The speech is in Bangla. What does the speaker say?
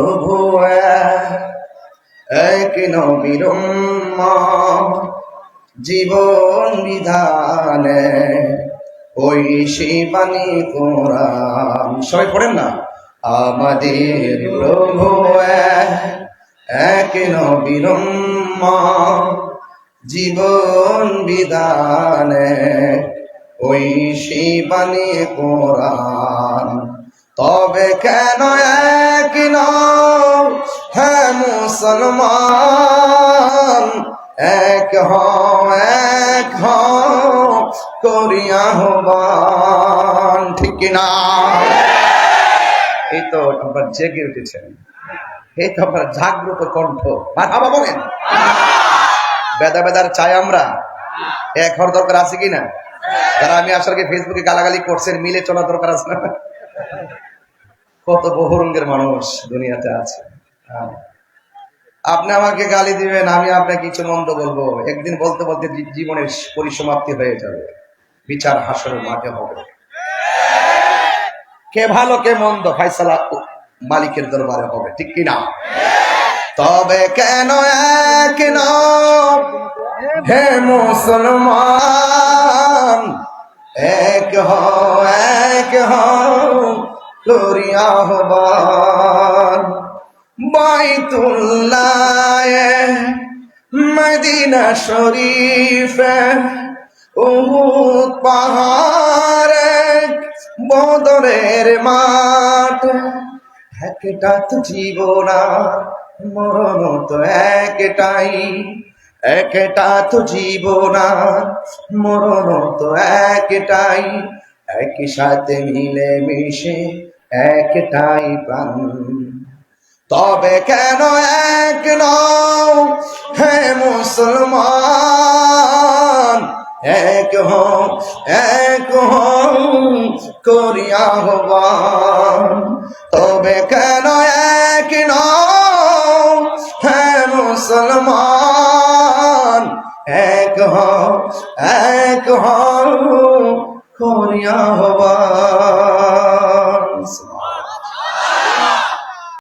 প্রভু এক, নবীর জীবন বিধানে ওই শিবানী কোরআন। সবাই পড়েন না? আমাদের প্রভু এক, এক নবীর জীবন বিধানে ওই শিবানী কোরআন। তবে কেন মুসলমান, এক হও এক হও, করিয়া হবান ঠিক কিনা এই তো আপনার জেগে উঠেছেন। এই তো আপনার জাগ্রত কণ্ঠ। মারহাবা বলেন। বেদা বেদার চাই আমরা। এক হওয়ার দরকার আছে কি না? যারা আমি আসলে ফেসবুকে গালাগালি করছেন, মিলে চলার দরকার আছে না? কত বহু রঙের মানুষ দুনিয়াতে আছে। হ্যাঁ। আপনি আমাকে গালি দিবেন, আমি আপনাকে কিছু মন্দ বলব। একদিন বলতে বলতে জীবনের পরিসমাপ্তি হয়ে যাবে। বিচার হাসরের মাঠে হবে। কে ভালো, কে মন্দ ফাইসালা মালিকের দরবারে হবে। ঠিক কিনা? তবে কেন এক নও হে মুসলমান, এক হ এক হও করিয়া হবান বাইতুল্লাহ, মদিনা শরীফ, উহুদ পাহাড়ে, বদরের মাঠ। একটা তো জীবন মরণ তো একটাই। একটা তো জীবন মরণ তো একটাই। একই সাথে মিলে মিশে একটাই প্রাণ। তবে কেন এক নও? হে মুসলমান, এক হও এক হও করিয়া হবান তবে কেন এক নও? হে মুসলমান, এক হও এক হও করিয়া হবান